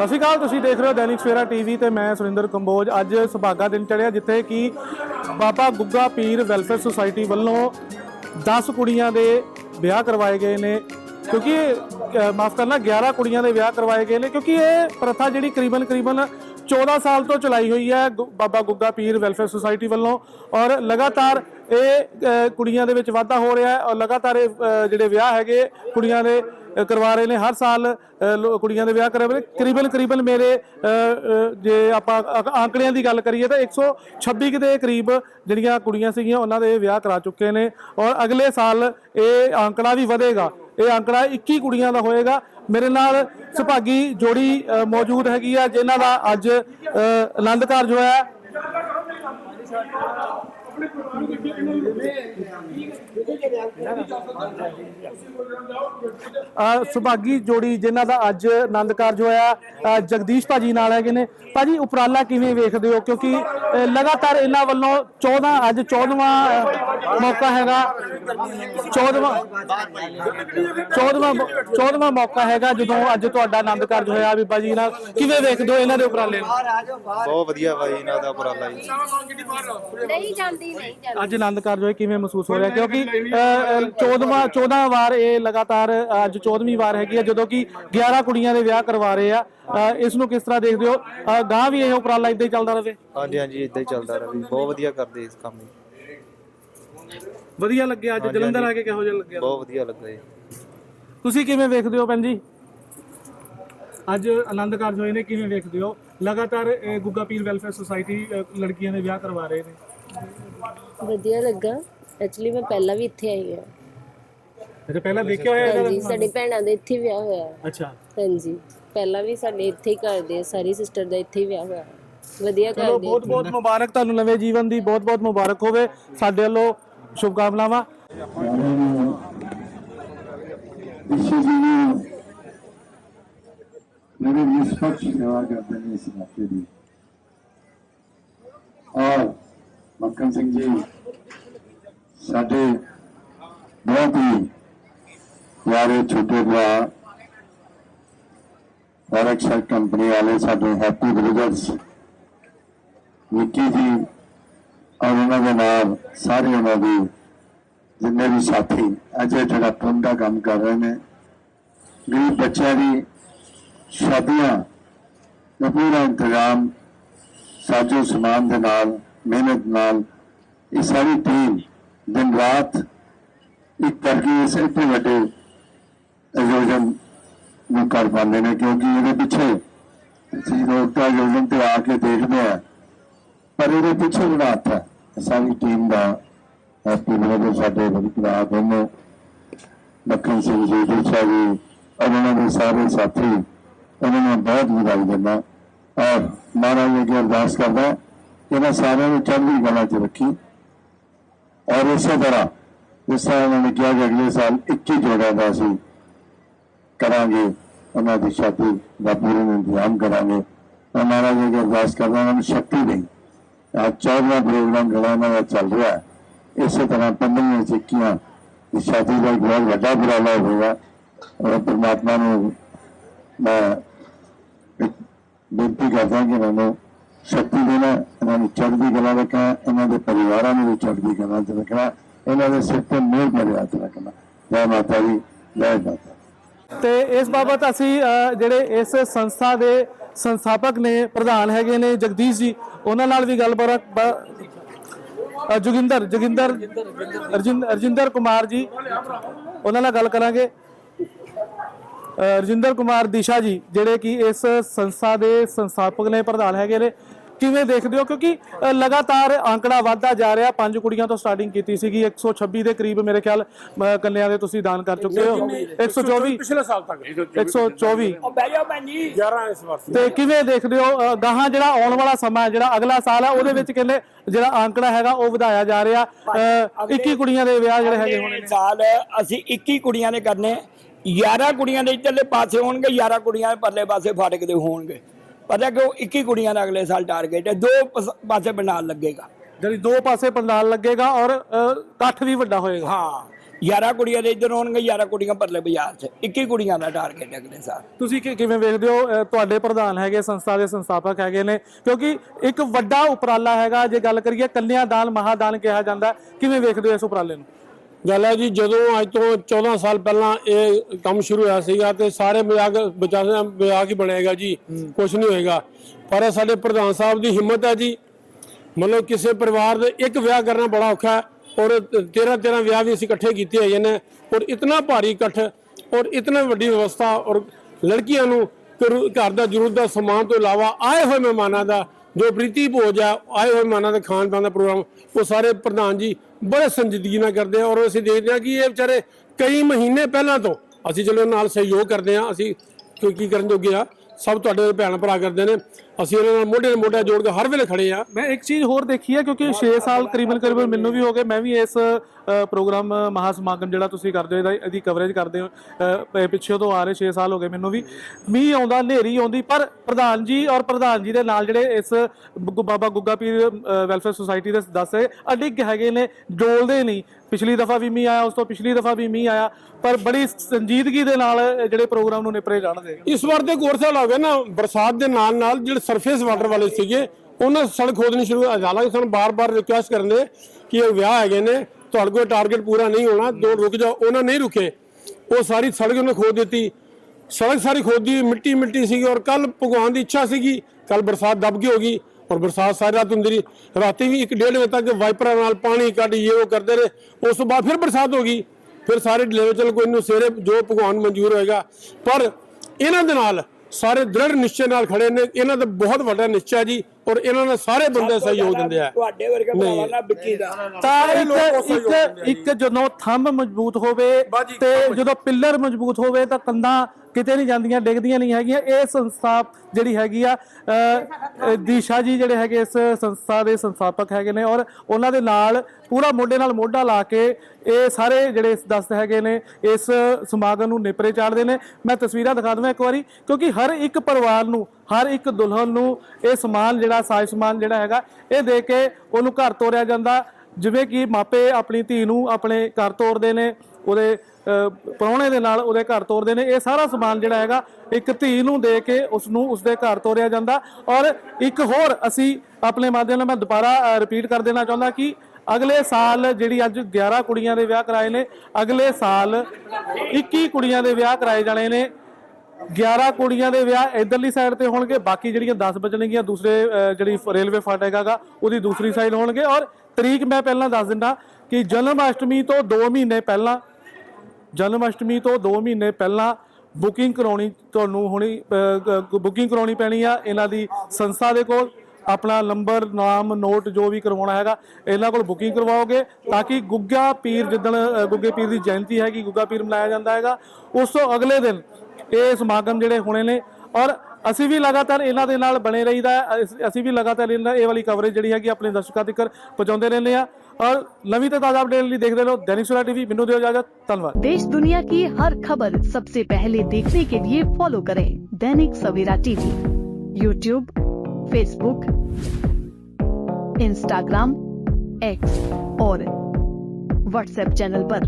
ਸਤਿ ਸ਼੍ਰੀ ਅਕਾਲ, ਤੁਸੀਂ ਦੇਖ ਰਹੇ ਹੋ ਦੈਨਿਕ ਸਵੇਰਾ ਟੀਵੀ ਤੇ ਮੈਂ ਸੁਰਿੰਦਰ ਕੰਬੋਜ। ਅੱਜ ਸੁਭਾਗਾ ਦਿਨ ਚੜਿਆ ਜਿੱਥੇ ਕਿ ਬਾਬਾ ਗੁੱਗਾ ਪੀਰ ਵੈਲਫੇਅਰ ਸੁਸਾਇਟੀ ਵੱਲੋਂ 10 ਕੁੜੀਆਂ ਦੇ ਵਿਆਹ ਕਰਵਾਏ ਗਏ ਨੇ। ਕਿਉਂਕਿ ਮਾਫ ਕਰਨਾ 11 ਕੁੜੀਆਂ ਦੇ ਵਿਆਹ ਕਰਵਾਏ ਗਏ ਨੇ, ਕਿਉਂਕਿ ਇਹ ਪ੍ਰਥਾ ਜਿਹੜੀ ਕਰੀਬਨ ਕਰੀਬਨ 14 ਸਾਲ ਤੋਂ ਚਲਾਈ ਹੋਈ ਹੈ ਗੁ- ਬਾਬਾ ਗੁੱਗਾ ਪੀਰ ਵੈਲਫੇਅਰ ਸੁਸਾਇਟੀ ਵੱਲੋਂ। ਔਰ ਲਗਾਤਾਰ ਇਹ ਕੁੜੀਆਂ ਦੇ ਵਿੱਚ ਵਾਧਾ ਹੋ ਰਿਹਾ ਹੈ ਔਰ ਲਗਾਤਾਰ ਇਹ ਜਿਹੜੇ ਵਿਆਹ ਹੈਗੇ ਕੁੜੀਆਂ ਦੇ ਕਰਵਾ ਰਹੇ ਨੇ। ਹਰ ਸਾਲ ਲੋ- ਕੁੜੀਆਂ ਦੇ ਵਿਆਹ ਕਰਵਾ ਰਹੇ ਨੇ। ਕਰੀਬਨ ਕਰੀਬਨ ਮੇਰੇ ਜੇ ਆਪਾਂ ਅੰਕ- ਆਂਕੜਿਆਂ ਦੀ ਗੱਲ ਕਰੀਏ ਤਾਂ 126 ਕੁ ਦੇ ਕਰੀਬ ਜਿਹੜੀਆਂ ਕੁੜੀਆਂ ਸੀਗੀਆਂ, ਉਹਨਾਂ ਦੇ ਵਿਆਹ ਕਰਾ ਚੁੱਕੇ ਨੇ। ਔਰ ਅਗਲੇ ਸਾਲ ਇਹ ਆਂਕੜਾ ਵੀ ਵਧੇਗਾ। ਇਹ ਅੰਕੜਾ 21 ਕੁੜੀਆਂ ਦਾ ਹੋਏਗਾ। ਮੇਰੇ ਨਾਲ ਸੁਭਾਗੀ ਜੋੜੀ ਮੌਜੂਦ ਹੈਗੀ ਆ, ਜਿਨ੍ਹਾਂ ਦਾ ਅੱਜ ਆਨੰਦ ਕਾਰਜ ਹੋਇਆ ਅ, ਸੁਭਾਗੀ ਜੋੜੀ ਜਿਨ੍ਹਾਂ ਦਾ ਅੱਜ ਆਨੰਦ ਕਾਰਜ ਹੋਇਆ ਅ, ਜਗਦੀਸ਼ ਭਾਜੀ ਨਾਲ ਹੈਗੇ ਨੇ। ਭਾਜੀ ਉਪਰਾਲਾ ਕਿਵੇਂ ਵੇਖਦੇ ਹੋ? ਕਿਉਂਕਿ ਅ, ਲਗਾਤਾਰ ਇਹਨਾਂ ਵੱਲੋਂ 14 ਅੱਜ 14ਵਾਂ ਅ, ਮੌਕਾ ਹੈਗਾ। 14ਵਾਂ 14ਵਾਂ 14ਵਾਂ ਮੌਕਾ ਹੈਗਾ ਜਦੋਂ ਅੱਜ ਤੁਹਾਡਾ ਆਨੰਦ ਕਾਰਜ ਹੋਇਆ ਬੀਬਾ ਜੀ ਨਾਲ। ਕਿਵੇਂ ਵੇਖਦੇ ਹੋ ਇਹਨਾਂ ਦੇ ਉਪਰਾਲੇ ਨੂੰ? ਬਹੁਤ ਵਧੀਆ ਭਾਈ ਇਹਨਾਂ ਦਾ ਉਪਰਾਲਾ ਜੀ। ਨਹੀਂ ਜਾਂਦੀ ਨਹੀਂ ਜਾਂਦੀ। ਅੱਜ ਆਨੰਦ ਕਾਰਜ ਹੋਏ ਕਿਵੇਂ ਮਹਿਸੂਸ ਹੋ ਰਿਹਾ? ਕਿਉਂਕਿ 14ਵਾਂ 14 ਵਾਰ ਇਹ ਲਗਾਤਾਰ ਅੱਜ 14ਵੀਂ ਵਾਰ ਹੈਗੀ ਹੈ ਜਦੋਂ ਕਿ 11 ਕੁੜੀਆਂ ਦੇ ਵਿਆਹ ਕਰਵਾ ਰਹੇ ਆ। ਇਸ ਨੂੰ ਕਿਸ ਤਰ੍ਹਾਂ ਦੇਖਦੇ ਹੋ? ਗਾਂ ਵੀ ਇਹ ਉਪਰਾਲਾ ਇਦਾਂ ਹੀ ਚੱਲਦਾ ਰਹੇ? ਹਾਂਜੀ ਹਾਂਜੀ ਇਦਾਂ ਹੀ ਚੱਲਦਾ ਰਹੇ। ਬਹੁਤ ਵਧੀਆ ਕਰਦੇ ਇਸ ਕੰਮ ਨੂੰ। ਵਧੀਆ ਲੱਗਿਆ ਅੱਜ? ਜਲੰਧਰ ਆ ਕੇ ਕਿਹੋ ਜਿਹਾ ਲੱਗਿਆ? ਬਹੁਤ ਵਧੀਆ ਲੱਗਾ ਜੀ। ਤੁਸੀਂ ਕਿਵੇਂ ਵੇਖਦੇ ਹੋ ਭੈਣ ਜੀ? ਅੱਜ ਆਨੰਦ ਕਾਰਜ ਹੋਏ ਨੇ ਕਿਵੇਂ ਵੇਖਦੇ ਹੋ? ਲਗਾਤਾਰ ਗੁੱਗਾ ਪੀਰ ਵੈਲਫੇਅਰ ਸੁਸਾਇਟੀ ਲੜਕੀਆਂ ਦੇ ਵਿਆਹ ਕਰਵਾ ਰਹੇ ਨੇ। ਵਧੀਆ ਲੱਗਾ। ਐਕਚੁਅਲੀ ਮੈਂ ਪਹਿਲਾਂ ਵੀ ਇੱਥੇ ਆਈ ਹਾਂ ਅੱਛਾ ਪਹਿਲਾਂ ਦੇਖਿਆ ਹੋਇਆ ਇਹਦਾ? ਹਾਂਜੀ ਸਾਡੇ ਭੈਣਾਂ ਦੇ ਇੱਥੇ ਵਿਆਹ ਹੋਇਆ ਅੱਛਾ ਹਾਂਜੀ ਪਹਿਲਾਂ ਵੀ ਸਾਡੇ ਇੱਥੇ ਹੀ ਕਰਦੇ ਆ, ਸਾਰੀ ਸਿਸਟਰ ਦਾ ਇੱਥੇ ਹੀ ਵਿਆਹ ਹੋਇਆ ਵਧੀਆ ਚਲੋ ਕਰਦੇ ਆ। ਬਹੁਤ ਬਹੁਤ ਮੁਬਾਰਕ ਤੁਹਾਨੂੰ ਨਵੇਂ ਜੀਵਨ ਦੀ ਬਹੁਤ ਬਹੁਤ ਮੁਬਾਰਕ ਹੋਵੇ ਸਾਡੇ ਵੱਲੋਂ ਸ਼ੁਭਕਾਮਨਾਵਾਂ ऋषि जी ने मेरी निष्पक्ष सेवा करते हैं इस मौके की और मक्खन सिंह जी ਸਾਡੇ ਬਹੁਤ ਹੀ ਪਿਆਰੇ ਛੋਟੇ ਭਰਾ ਫੋਰੈਕਸ ਕੰਪਨੀ ਵਾਲੇ ਸਾਡੇ ਹੈਪੀ ਬ੍ਰਦਰਸ ਨਿੱਕੀ ਜੀ ਔਰ ਉਹਨਾਂ ਦੇ ਨਾਲ ਸਾਰੇ ਉਹਨਾਂ ਦੀ ਜਿੰਨੇ ਵੀ ਸਾਥੀ ਅਜੇ ਜਿਹੜਾ ਪੁੰਨ ਦਾ ਕੰਮ ਕਰ ਰਹੇ ਨੇ, ਗਰੀਬ ਬੱਚਿਆਂ ਦੀ ਸ਼ਾਦੀਆਂ ਦਾ ਪੂਰਾ ਇੰਤਜ਼ਾਮ ਸਾਜੋ ਸਮਾਨ ਦੇ ਨਾਲ, ਮਿਹਨਤ ਨਾਲ ਇਹ ਸਾਰੀ ਟੀਮ ਦਿਨ ਰਾਤ ਇੱਕ ਕਰਕੇ ਇਸ ਇੱਥੇ ਵੱਡੇ ਆਯੋਜਨ ਨੂੰ ਕਰ ਪਾਉਂਦੇ ਨੇ, ਕਿਉਂਕਿ ਇਹਦੇ ਪਿੱਛੇ ਅਸੀਂ ਲੋਕ ਤਾਂ ਆਯੋਜਨ ਤੇ ਆ ਕੇ ਦੇਖਦੇ ਆ ਪਰ ਇਹਦੇ ਪਿੱਛੇ ਜਿਹੜਾ ਹੱਥ ਹੈ ਸਾਰੀ ਟੀਮ ਦਾ ਹੈਪੀ ਬਰਦਰ ਸਾਡੇ ਬੜੀ ਦੋਨੋਂ ਮੱਖਣ ਸਿੰਘ ਜੀ ਦੂਸਰਾ ਜੀ ਔਰ ਉਹਨਾਂ ਦੇ ਸਾਰੇ ਸਾਥੀ, ਉਹਨਾਂ ਨੂੰ ਬਹੁਤ ਵਧਾਈ ਦਿੰਦਾ। ਔਰ ਮਹਾਰਾਜ ਅੱਗੇ ਅਰਦਾਸ ਕਰਦਾ, ਇਹਨਾਂ ਸਾਰਿਆਂ ਨੂੰ ਚੜ੍ਹਦੀ ਕਲਾ 'ਚ ਰੱਖੀ। ਔਰ ਇਸੇ ਤਰ੍ਹਾਂ ਜਿਸ ਤਰ੍ਹਾਂ ਉਹਨਾਂ ਨੇ ਕਿਹਾ ਕਿ ਅਗਲੇ ਸਾਲ 21 ਜੋੜਿਆਂ ਦਾ ਅਸੀਂ ਕਰਾਂਗੇ ਉਹਨਾਂ ਦੀ ਸ਼ਾਦੀ ਦਾ ਪੂਰਨ ਇੰਤਜ਼ਾਮ ਕਰਾਂਗੇ ਮੈਂ ਮਹਾਰਾਜ ਅੱਗੇ ਅਰਦਾਸ ਕਰਦਾ ਉਹਨਾਂ ਨੂੰ ਸ਼ਕਤੀ ਦੇਈ ਅੱਜ ਚੌਦਵਾਂ ਪ੍ਰੋਗਰਾਮ ਜਿਹੜਾ ਇਹਨਾਂ ਦਾ ਚੱਲ ਰਿਹਾ ਹੈ ਇਸੇ ਤਰ੍ਹਾਂ ਪੰਦਰਵੀਂ ਸਿੱਕੀਆਂ ਦੀ ਸ਼ਾਦੀ ਦਾ ਇੱਕ ਬਹੁਤ ਵੱਡਾ ਉਪਰਾਲਾ ਹੋਵੇਗਾ ਔਰ ਪ੍ਰਮਾਤਮਾ ਨੂੰ ਮੈਂ ਦੇਣਾ ਇਹਨਾਂ ਨੂੰ ਚੜ੍ਹਦੀ ਕਲਾ ਰੱਖਣਾ ਇਹਨਾਂ ਦੇ ਪਰਿਵਾਰਾਂ ਨੂੰ ਚੜ੍ਹਦੀ ਕਲਾ ਚ ਰੱਖਣਾ ਇਹਨਾਂ ਦੇ ਸਿਰ ਤੇ ਮਿਹਰ ਭਰੇ ਰੱਖਣਾ। ਜੈ ਮਾਤਾ ਦੀ ਜੈ ਮਾਤਾ ਤੇ ਇਸ ਬਾਬਤ ਅਸੀਂ ਜਿਹੜੇ ਇਸ ਸੰਸਥਾ ਦੇ ਸੰਸਥਾਪਕ ਨੇ ਪ੍ਰਧਾਨ ਹੈਗੇ ਨੇ ਜਗਦੀਸ਼ ਜੀ ਉਹਨਾਂ ਨਾਲ ਵੀ ਗੱਲਬਾਤ ਬ- ਅ, ਜੋਗਿੰਦਰ ਜੋਗਿੰਦਰ ਅਰਜਿੰਦ ਅਰਜਿੰਦਰ ਕੁਮਾਰ ਜੀ ਉਹਨਾਂ ਨਾਲ ਗੱਲ ਕਰਾਂਗੇ। ਰਜਿੰਦਰ ਕੁਮਾਰ ਦਿਸ਼ਾ ਜੀ ਜਿਹੜੇ ਕਿ ਇਸ ਸੰਸਥਾ ਦੇ ਸੰਸਥਾਪਕ ਨੇ ਪ੍ਰਧਾਨ ਹੈਗੇ ਨੇ ਕਿਵੇਂ ਦੇਖਦੇ ਹੋ? ਕਿਉਂਕਿ ਅ, ਲਗਾਤਾਰ ਆંકੜਾ ਵਧਦਾ ਜਾ ਰਿਹਾ। ਪੰਜ ਕੁੜੀਆਂ ਤੋਂ ਸਟਾਰਟਿੰਗ ਕੀਤੀ ਸੀਗੀ। 126 ਦੇ ਕਰੀਬ ਮੇਰੇ ਖਿਆਲ ਅ, ਕੰਨਿਆਂ ਦੇ ਤੁਸੀਂ ਦਾਨ ਕਰ ਚੁੱਕੇ ਹੋ। 124 ਪਿਛਲੇ ਸਾਲ ਤੱਕ। 124 ਉਹ ਬਹਿ ਜਾ ਭੈਣ ਜੀ। 11 ਇਸ ਵਾਰ ਤੇ ਕਿਵੇਂ ਦੇਖਦੇ ਹੋ? ਅ, ਗਾਹਾਂ ਜਿਹੜਾ ਆਉਣ ਵਾਲਾ ਸਮਾਂ ਹੈ, ਜਿਹੜਾ ਅਗਲਾ ਸਾਲ ਹੈ ਉਹਦੇ ਵਿੱਚ ਕਹਿੰਦੇ ਜਿਹੜਾ ਆંકੜਾ ਹੈਗਾ ਉਹ ਵਧਾਇਆ ਜਾ ਰਿਹਾ। ਅ, 21 ਕੁੜੀਆਂ ਦੇ ਵਿਆਹ ਜਿਹੜੇ ਹੈਗੇ ਹੋਣੇ ਨੇ। ਸਾਲ ਅਸੀਂ 21 ਕੁੜੀਆਂ ਦੇ ਕਰਨੇ। 11 ਕੁੜੀਆਂ ਦੇ ਇੱਧਰਲੇ ਪਾਸੇ ਹੋਣਗੇ 11 ਕੁੜੀਆਂ ਦੇ ਪਰਲੇ ਪਾਸੇ ਫਾਟਕ ਦੇ ਹੋਣਗੇ। ਪਤਾ ਕਿ ਉਹ 21 ਕੁੜੀਆਂ ਦਾ ਅਗਲੇ ਸਾਲ ਟਾਰਗੇਟ ਹੈ ਦੋ ਪਸ- ਪਾਸੇ ਬਣਾਉਣ ਲੱਗੇਗਾ। ਜਿਹੜੀ ਦੋ ਪਾਸੇ ਪੰਡਾਲ ਲੱਗੇਗਾ ਔਰ ਅ, ਇਕੱਠ ਵੀ ਵੱਡਾ ਹੋਏਗਾ। ਹਾਂ 11 ਕੁੜੀਆਂ ਦੇ ਇੱਧਰ ਹੋਣਗੇ 11 ਕੁੜੀਆਂ ਪਰਲੇ ਬਾਜ਼ਾਰ 'ਚ 21 ਕੁੜੀਆਂ ਦਾ ਟਾਰਗੇਟ ਅਗਲੇ ਸਾਲ। ਤੁਸੀਂ ਕਿ- ਕਿਵੇਂ ਵੇਖਦੇ ਹੋ? ਤੁਹਾਡੇ ਪ੍ਰਧਾਨ ਹੈਗੇ ਸੰਸਥਾ ਦੇ ਸੰਸਥਾਪਕ ਹੈਗੇ ਨੇ ਕਿਉਂਕਿ ਇੱਕ ਵੱਡਾ ਉਪਰਾਲਾ ਹੈਗਾ ਜੇ ਗੱਲ ਕਰੀਏ ਕੰਨਿਆ ਦਾਨ ਮਹਾਦਾਨ ਕਿਹਾ ਜਾਂਦਾ ਕਿਵੇਂ ਵੇਖਦੇ ਹੋ ਇਸ ਉਪਰਾਲੇ ਨੂੰ? ਗੱਲ ਹੈ ਜੀ ਜਦੋਂ ਅੱਜ ਤੋਂ 14 ਸਾਲ ਪਹਿਲਾਂ ਇਹ ਕੰਮ ਸ਼ੁਰੂ ਹੋਇਆ ਸੀਗਾ ਤੇ ਸਾਰੇ ਮਜ਼ਾਕ ਬਚਾਉਂਦੇ ਮਜ਼ਾਕ ਹੀ ਬਣੇਗਾ ਜੀ ਕੁਝ ਨਹੀਂ ਹੋਏਗਾ। ਪਰ ਸਾਡੇ ਪ੍ਰਧਾਨ ਸਾਹਿਬ ਦੀ ਹਿੰਮਤ ਹੈ ਜੀ ਮਤਲਬ ਕਿਸੇ ਪਰਿਵਾਰ ਦੇ ਇੱਕ ਵਿਆਹ ਕਰਨਾ ਬੜਾ ਔਖਾ ਹੈ ਔਰ 13 13 ਵਿਆਹ ਵੀ ਅਸੀਂ ਇਕੱਠੇ ਕੀਤੇ ਹੋਏ ਨੇ ਔਰ ਇਤਨਾ ਭਾਰੀ ਇਕੱਠ ਔਰ ਇਤਨਾ ਵੱਡੀ ਵਿਵਸਥਾ ਔਰ ਲੜਕੀਆਂ ਨੂੰ ਘਰ ਘਰ ਦਾ ਜ਼ਰੂਰਤ ਦਾ ਸਮਾਨ ਤੋਂ ਇਲਾਵਾ ਆਏ ਹੋਏ ਮਹਿਮਾਨਾਂ ਦਾ ਜੋ ਪ੍ਰੀਤੀ ਭੋਜ ਆ, ਆਏ ਹੋਏ ਮਾਨਾਂ ਦਾ ਖਾਣ ਪਾਣ ਦਾ ਪ੍ਰੋਗਰਾਮ, ਉਹ ਸਾਰੇ ਪ੍ਰਧਾਨ ਜੀ ਬੜੇ ਸੰਜੀਦਗੀ ਨਾਲ ਕਰਦੇ ਆ ਔਰ ਅਸੀਂ ਦੇਖਦੇ ਆ ਕਿ ਇਹ ਵਿਚਾਰੇ ਕਈ ਮਹੀਨੇ ਪਹਿਲਾਂ ਤੋਂ ਅਸੀਂ ਚਲੋ ਨਾਲ ਸਹਿਯੋਗ ਕਰਦੇ ਆ, ਅਸੀਂ ਕੀ ਕੀ ਕਰਨ ਜੋਗੇ ਆ, ਸਭ ਤੁਹਾਡੇ ਭੈਣ ਭਰਾ ਕਰਦੇ ਨੇ। ਅਸੀਂ ਉਹਨਾਂ ਨਾਲ ਮੋਢੇ ਨਾਲ ਮੋਢਾ ਜੋੜ ਕੇ ਹਰ ਵੇਲੇ ਖੜੇ ਆ ਮੈਂ ਇੱਕ ਚੀਜ਼ ਹੋਰ ਦੇਖੀ ਹੈ ਕਿਉਂਕਿ 6 ਸਾਲ ਕਰੀਬਨ ਕਰੀਬਨ ਮੈਨੂੰ ਵੀ ਹੋ ਗਏ। ਮੈਂ ਵੀ ਇਸ ਪ੍ਰੋਗਰਾਮ ਮਹਾ ਸਮਾਗਮ ਜਿਹੜਾ ਤੁਸੀਂ ਕਰਦੇ ਹੋ ਇਹਦਾ ਇਹਦੀ ਕਵਰੇਜ ਕਰਦੇ ਹੋ। ਪਿੱਛੇ ਤੋਂ ਆ ਰਹੇ 6 ਸਾਲ ਹੋ ਗਏ ਮੈਨੂੰ ਵੀ। ਮੀਂਹ ਆਉਂਦਾ ਹਨੇਰੀ ਆਉਂਦੀ ਪਰ ਪ੍ਰਧਾਨ ਜੀ ਔਰ ਪ੍ਰਧਾਨ ਜੀ ਦੇ ਨਾਲ ਜਿਹੜੇ ਇਸ ਬਾਬਾ ਗੁੱਗਾ ਪੀਰ ਵੈਲਫੇਅਰ ਸੁਸਾਇਟੀ ਦੇ ਸਦੱਸ ਅਡਿੱਗ ਹੈਗੇ ਨੇ ਡੋਲਦੇ ਨਹੀਂ। ਪਿਛਲੀ ਦਫਾ ਵੀ ਮੀਂਹ ਆਇਆ ਉਸ ਤੋਂ ਪਿਛਲੀ ਦਫਾ ਵੀ ਮੀਂਹ ਆਇਆ ਪਰ ਬੜੀ ਸੰਜੀਦਗੀ ਦੇ ਨਾਲ ਜਿਹੜੇ ਪ੍ਰੋਗਰਾਮ ਨੂੰ ਨਿਪਰੇ ਜਾਣਦੇ ਇਸ ਵਾਰ ਤੇ ਹੋਰ ਸਾਲ ਹੋ ਗਿਆ ਨਾ ਬਰਸਾਤ ਦੇ ਨਾਲ ਨਾਲ ਜਿਹੜੇ ਸਰਫੇਸ ਵਾਟਰ ਵਾਲੇ ਸੀਗੇ, ਉਹਨਾਂ ਸੜਕ ਖੋਦਣੀ ਸ਼ੁਰੂ ਹਾਲਾਂਕਿ ਸਾਨੂੰ ਬਾਰ-ਬਾਰ ਰਿਕੁਐਸਟ ਕਰਦੇ ਕਿ ਇਹ ਵਿਆਹ ਹੈਗੇ ਨੇ, ਤੁਹਾਡੇ ਕੋਲ ਟਾਰਗੇਟ ਪੂਰਾ ਨਹੀਂ ਹੋਣਾ, ਦੋ ਰੁਕ ਜਾਓ, ਉਹਨਾਂ ਨਹੀਂ ਰੁਕੇ। ਉਹ ਸਾਰੀ ਸੜਕ ਉਹਨੇ ਖੋਦ ਦਿੱਤੀ। ਸੜਕ ਸਾਰੀ ਖੋਦੀ ਮਿੱਟੀ ਮਿੱਟੀ ਸੀਗੀ ਔਰ ਕੱਲ ਭਗਵਾਨ ਦੀ ਇੱਛਾ ਸੀਗੀ ਕੱਲ ਬਰਸਾਤ ਦਬ ਗਈ ਹੋਗੀ ਔਰ ਬਰਸਾਤ ਸਾਰੀ ਰਾਤ ਹੁੰਦੀ ਰਹੀ। ਰਾਤੀ ਵੀ 1:30 ਵਜੇ ਤੱਕ ਵਾਈਪਰਾਂ ਨਾਲ ਪਾਣੀ ਕੱਢ ਇਹ ਉਹ ਕਰਦੇ ਰਹੇ। ਉਸ ਤੋਂ ਬਾਅਦ ਫਿਰ ਬਰਸਾਤ ਹੋ ਗਈ। ਫਿਰ ਸਾਰੇ ਡਿਲੀਵਰ ਚਲ ਕੋਈ ਨੂੰ ਸਵੇਰੇ ਜੋ ਭਗਵਾਨ ਮਨਜ਼ੂਰ ਹੋਏਗਾ। ਪਰ ਇਹਨਾਂ ਦੇ ਨਾਲ ਸਾਰੇ ਦ੍ਰਿੜ ਨਿਸ਼ਚੇ ਨਾਲ ਖੜੇ ਨੇ। ਇਹਨਾਂ ਦਾ ਬਹੁਤ ਵੱਡਾ ਨਿਸ਼ਚਾ ਜੀ। ਔਰ ਇਹਨਾਂ ਨਾਲ ਸਾਰੇ ਬੰਦੇ ਸਹਿਯੋਗ ਦਿੰਦੇ ਆ। ਤੁਹਾਡੇ ਵਰਗੇ ਭਰਾਵਾਂ ਨਾਲ ਵਿੱਕੀ ਦਾ। ਤਾਂ ਲੋਕ ਸਹਿਯੋਗ ਇੱਕ ਇੱਕ ਜਦੋਂ ਥੰਮ ਮਜ਼ਬੂਤ ਹੋਵੇ ਤੇ ਜਦੋਂ ਪਿੱਲਰ ਮਜ਼ਬੂਤ ਹੋਵੇ ਤਾਂ ਕੰਧਾਂ ਕਿਤੇ ਨਹੀਂ ਜਾਂਦੀਆਂ ਡਿੱਗਦੀਆਂ ਨਹੀਂ ਹੈਗੀਆਂ। ਇਹ ਸੰਸਥਾ ਜਿਹੜੀ ਹੈਗੀ ਆ ਦੀਸ਼ਾ ਜੀ ਜਿਹੜੇ ਹੈਗੇ ਇਸ ਸੰਸਥਾ ਦੇ ਸੰਸਥਾਪਕ ਹੈਗੇ ਨੇ ਔਰ ਉਹਨਾਂ ਦੇ ਨਾਲ ਪੂਰਾ ਮੋਢੇ ਨਾਲ ਮੋਢਾ ਲਾ ਕੇ ਇਹ ਸਾਰੇ ਜਿਹੜੇ ਇਸ ਦਸਤ ਹੈਗੇ ਨੇ ਇਸ ਸਮਾਗਮ ਨੂੰ ਨਿਪਰੇ ਚਾੜਦੇ ਨੇ। ਮੈਂ ਤਸਵੀਰਾਂ ਦਿਖਾ ਦਵਾਂ ਇੱਕ ਵਾਰੀ ਕਿਉਂਕਿ ਹਰ ਇੱਕ ਪਰਿਵਾਰ ਨੂੰ ਹਰ ਇੱਕ ਦੁਲਹਨ ਨੂੰ ਇਹ ਸਮਾਨ ਜਿਹੜਾ ਸਾਜ ਸਮਾਨ ਜਿਹੜਾ ਹੈਗਾ, ਇਹ ਦੇ ਕੇ ਉਹਨੂੰ ਘਰ ਤੋਰਿਆ ਜਾਂਦਾ। ਜਿਵੇਂ ਕਿ ਮਾਪੇ ਆਪਣੀ ਧੀ ਨੂੰ ਆਪਣੇ ਘਰ ਤੋਰਦੇ ਨੇ, ਉਹਦੇ ਪਰੌਣੇ ਦੇ ਨਾਲ ਉਹਦੇ ਘਰ ਤੋਰਦੇ ਨੇ। ਇਹ ਸਾਰਾ ਸਮਾਨ ਜਿਹੜਾ ਹੈਗਾ, ਇੱਕ ਧੀ ਨੂੰ ਦੇ ਕੇ ਉਸ ਨੂੰ ਉਸਦੇ ਘਰ ਤੋਰਿਆ ਜਾਂਦਾ। ਔਰ ਇੱਕ ਹੋਰ ਅਸੀਂ ਆਪਣੇ ਮਾਧਿਅਮ ਨਾਲ ਮੈਂ ਦੁਬਾਰਾ ਰਿਪੀਟ ਕਰ ਦੇਣਾ ਚਾਹੁੰਦਾ ਕਿ ਅਗਲੇ ਸਾਲ ਜਿਹੜੀ ਅੱਜ 11 ਕੁੜੀਆਂ ਦੇ ਵਿਆਹ ਕਰਾਏ ਨੇ, ਅਗਲੇ ਸਾਲ 21 ਕੁੜੀਆਂ ਦੇ ਵਿਆਹ ਕਰਾਏ ਜਾਣੇ ਨੇ। 11 ਕੁੜੀਆਂ ਦੇ ਵਿਆਹ ਇਧਰਲੀ ਸਾਈਡ ਤੇ ਹੋਣਗੇ, ਬਾਕੀ ਜਿਹੜੀਆਂ 10 ਬਚਣਗੀਆਂ, ਦੂਸਰੇ ਜਿਹੜੀ ਰੇਲਵੇ ਫਾਟਕ ਹੈਗਾ ਉਹਦੀ ਦੂਸਰੀ ਸਾਈਡ ਹੋਣਗੇ। ਔਰ ਤਰੀਕ ਮੈਂ ਪਹਿਲਾਂ ਦੱਸ ਦਿੰਦਾ ਕਿ ਜਨਮ ਅਸ਼ਟਮੀ ਤੋਂ 2 ਮਹੀਨੇ ਪਹਿਲਾਂ, ਜਨਮ ਅਸ਼ਟਮੀ ਤੋਂ 2 ਮਹੀਨੇ ਪਹਿਲਾਂ ਬੁਕਿੰਗ ਕਰਾਉਣੀ ਤੁਹਾਨੂੰ ਹੁਣੀ ਬੁਕਿੰਗ ਕਰਾਉਣੀ ਪੈਣੀ ਆ ਇਹਨਾਂ ਦੀ ਸੰਸਥਾ ਦੇ ਕੋਲ। ਆਪਣਾ ਨੰਬਰ ਨਾਮ ਨੋਟ ਜੋ ਵੀ ਕਰਵਾਉਣਾ ਹੈਗਾ, ਇਹਨਾਂ ਕੋਲ ਬੁਕਿੰਗ ਕਰਵਾਓਗੇ ਤਾਂ ਕਿ ਗੁੱਗਾ ਪੀਰ ਜਿੱਦਣ ਗੁੱਗੇ ਪੀਰ ਦੀ ਜਯੰਤੀ ਹੈਗੀ, ਗੁੱਗਾ ਪੀਰ ਮਨਾਇਆ ਜਾਂਦਾ ਹੈਗਾ। ਉਸ ਤੋਂ ਅਗਲੇ ਦਿਨ ਇਹ ਸਮਾਗਮ ਜਿਹੜੇ ਹੋਣੇ ਨੇ ਔਰ ਅਸੀਂ ਵੀ ਲਗਾਤਾਰ ਇਹਨਾਂ ਦੇ ਨਾਲ ਬਣੇ ਰਹੀਦਾ ਹੈ। ਅਸ- ਅਸੀਂ ਵੀ ਲਗਾਤਾਰ ਇਹਨਾਂ ਇਹ ਵਾਲੀ ਕਵਰੇਜ ਜਿਹੜੀ ਹੈਗੀ ਆਪਣੇ ਦਰਸ਼ਕਾਂ ਤੱਕ ਪਹੁੰਚਾਉਂਦੇ ਰਹਿੰਦੇ ਆ ਔਰ ਨਵੀਂ ਤੇ ਤਾਜ਼ਾ ਅਪਡੇਟ ਲਈ ਦੇਖਦੇ ਰਹੋ ਦੈਨਿਕ ਸਵੇਰਾ ਟੀਵੀ ਮੈਨੂੰ ਦਿਓ ਇਜਾਜ਼ਤ ਧੰਨਵਾਦ देश दुनिया की हर खबर सबसे पहले देखने के लिए फॉलो करें Dainik Savera TV YouTube Facebook Instagram X और व्हाट्सएप चैनल पर।